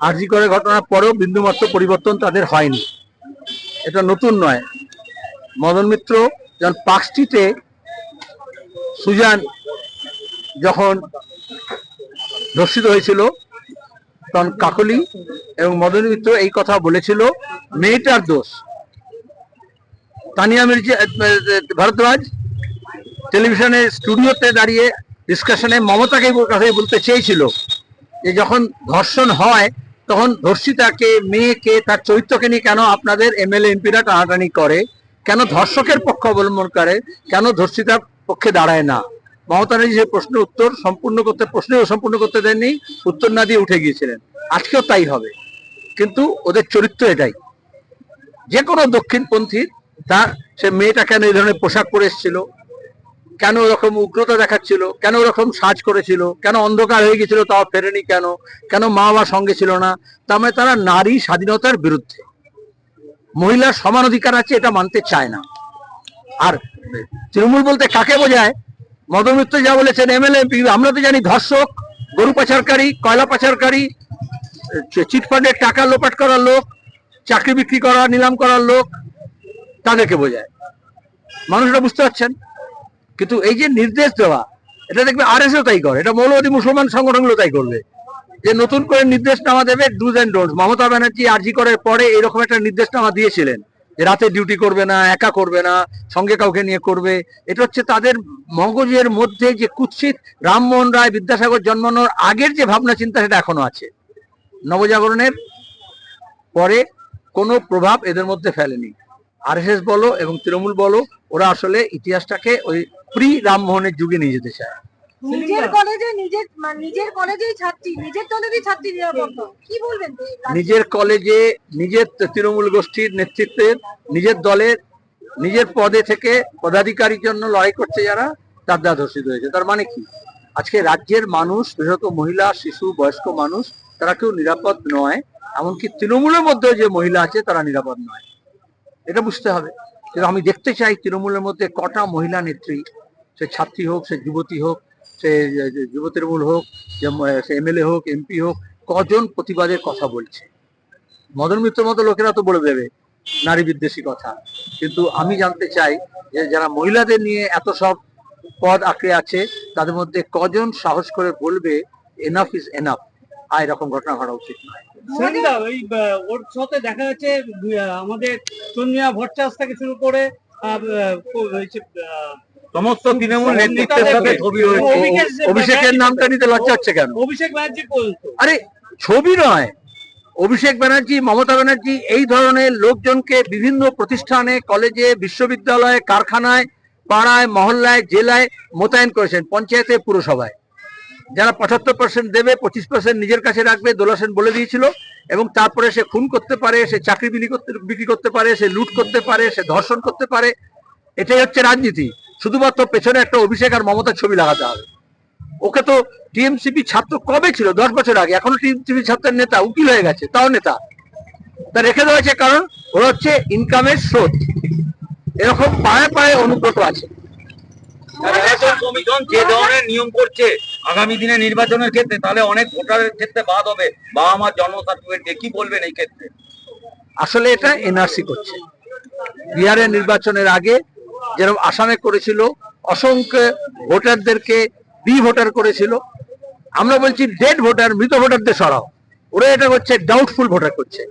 আরজি করে ঘটনার পরেও বিন্দুমাত্র পরিবর্তন তাদের হয়নি। এটা নতুন নয়। মদন মিত্র যখন পার্কস্ট্রিটে সুজান যখন ধর্ষিত হয়েছিল, তখন কাকলি এবং মদন মিত্র এই কথা বলেছিল, মেয়েটার দোষ। তানিয়া মির্জা ভারদ্বাজ টেলিভিশনের স্টুডিওতে দাঁড়িয়ে ডিসকাশনে মমতাকে কথাই বলতে চেয়েছিল যে যখন ধর্ষণ হয় তখন ধর্ষিতাকে মেয়েকে, তার চরিত্রকে নিয়ে কেন আপনাদের এমএলএ, এমপিরা টানাটানি করে? কেন ধর্ষকের পক্ষ অবলম্বন করে? কেন ধর্ষিতার পক্ষে দাঁড়ায় না? মমতা সেই প্রশ্নের উত্তর সম্পূর্ণ করতে, প্রশ্নেও সম্পূর্ণ করতে দেননি, উত্তর না দিয়ে উঠে গিয়েছিলেন। আজকেও তাই হবে। কিন্তু ওদের চরিত্র এটাই। যে কোনো দক্ষিণপন্থী, তার সে মেয়েটা কেন এই ধরনের পোশাক পরে এসেছিল? কেন ওরকম উগ্রতা দেখাচ্ছিল? কেন ওরকম সাজ করেছিল? কেন অন্ধকার হয়ে গেছিল তাও ফেরেনি কেন? কেন মা বাবা সঙ্গে ছিল না? তার মানে তারা নারী স্বাধীনতার বিরুদ্ধে। মহিলার সমান অধিকার আছে, এটা মানতে চায় না। আর তৃণমূল বলতে কাকে বোঝায়? মদমিত্র যা বলেছেন, এমএলএ, আমরা তো জানি ধর্ষক, গরু পাচারকারী, কয়লা পাচারকারী চিটফান্ডের টাকা লোপাট করার লোক, চাকরি বিক্রি করা, নিলাম করার লোক, তাদেরকে বোঝায়। মানুষরা বুঝতে পারছেন? কিন্তু এই যে নির্দেশ দেওয়া, এটা দেখবে আর তাই করে, এটা মৌলবাদী মুসলমান সংগঠনগুলো তাই করবে। যে নতুন করে নির্দেশনামা দেবে do's and don'ts Mamata Banerjee আরজি করার পরে এরকম একটা নির্দেশনামা দিয়েছিলেন যে রাতে ডিউটি করবে না, একা করবে না, সঙ্গে কাউকে নিয়ে করবে। এটা হচ্ছে তাদের মগজের মধ্যে যে কুৎসিত রামমোহন রায় বিদ্যাসাগর জন্মানোর আগের যে ভাবনা, চিন্তা, সেটা এখনও আছে। নবজাগরণের পরে কোনো প্রভাব এদের মধ্যে ফেলেনি। আরএসএস বলো এবং তৃণমূল বলো, ওরা আসলে ইতিহাসটাকে ওই প্রি রামমোহনের যুগে নিয়ে যেতে চায়। নিজের কলেজে নিজের নিজের কলেজেই ছাত্রী নিজের দলেরই ছাত্রী নিরাপত্তা কি বলবেন তো এই রাজ্যে? নিজের কলেজে নিজের তৃণমূল গোষ্ঠীর নেতৃত্বে নিজের দলের নিজের পদে থেকে পদাধিকারীর জন্য লড়াই করছে যারা তার ধর্ষিত হয়েছে। তার মানে কি? আজকে রাজ্যের মানুষ বিশেষত মহিলা শিশু বয়স্ক মানুষ তারা কেউ নিরাপদ নয়। এমনকি তৃণমূলের মধ্যে যে মহিলা আছে তারা নিরাপদ নয়। এটা বুঝতে হবে। কিন্তু আমি দেখতে চাই তৃণমূলের মধ্যে কটা মহিলা নেত্রী, সে ছাত্রী হোক, সে যুবতী হোক, সে যুব তৃণমূল হোক সে এমএলএ হোক, এমপি হোক, কজন প্রতিবাদের কথা বলছে? মদন মিত্র মতো লোকেরা তো বলে দেবে, নারী বিদ্বেষী কথা। কিন্তু আমি জানতে চাই যে, যারা মহিলাদের নিয়ে এত সব পদ আঁকড়ে আছে, তাদের মধ্যে কজন সাহস করে বলবে এনাফ ইজ এনাফ আর এরকম ঘটনা ঘটা উচিত। ওই ওর সাথে দেখা যাচ্ছে আমাদের চন্দ্রিমা ভট্টাচার্য থেকে শুরু করে সমস্ত তৃণমূল নেতৃত্বের সাথে ছবি অভিষেক অভিষেকের নামটা নিতে লজ্জা হচ্ছে কেন? অভিষেক ব্যানার্জি আরে ছবি নয়। অভিষেক ব্যানার্জি মমতা ব্যানার্জি এই ধরনের লোকজনকে বিভিন্ন প্রতিষ্ঠানে কলেজে বিশ্ববিদ্যালয়ে কারখানায় পাড়ায় মহল্লায় জেলায় মোতায়েন করেছেন পঞ্চায়েতে পুরসভায়। যারা পঁচাত্তর পার্সেন্ট দেবে, পঁচিশ পার্সেন্ট নিজের কাছে রাখবে দোলা সেন বলে দিয়েছিল, এবং তারপরে সে খুন করতে পারে, সে চাকরি বিলি করতে, বিক্রি করতে পারে, সে লুট করতে পারে, সে ধর্ষণ করতে পারে, এটাই হচ্ছে রাজনীতি। শুধুমাত্র পেছনে একটা অভিষেক আর মমতার ছবি লাগাতে হবে। ওকে তো টিএমসিপি ছাত্র কবে ছিল? দশ বছর আগে। এখনও টিএমসিপি ছাত্রের নেতা, উকিল হয়ে গেছে, তাও নেতা। তা রেখে দেওয়া হয়েছে কারণ, ওরা হচ্ছে ইনকামের স্রোত। এরকম পায়ে পায়ে অনুব্রত আছে। যে ধরনের নিয়ম করছে আগামী দিনে নির্বাচনের ক্ষেত্রে তাহলে অনেক ভোটারের ক্ষেত্রে বাদ হবে। বাবা মার জন্ম সার্টিফিকেট কি বলবেন এই ক্ষেত্রে? আসলে এটা এনআরসি করছে। বিহারের নির্বাচনের আগে যেরকম আসামে করেছিল, অসংখ্য ভোটারদেরকে বি ভোটার করেছিল। আমরা বলছি ডেড ভোটার, মৃত ভোটারদের সরাও। ওরা এটা করছে ডাউটফুল ভোটার করছে।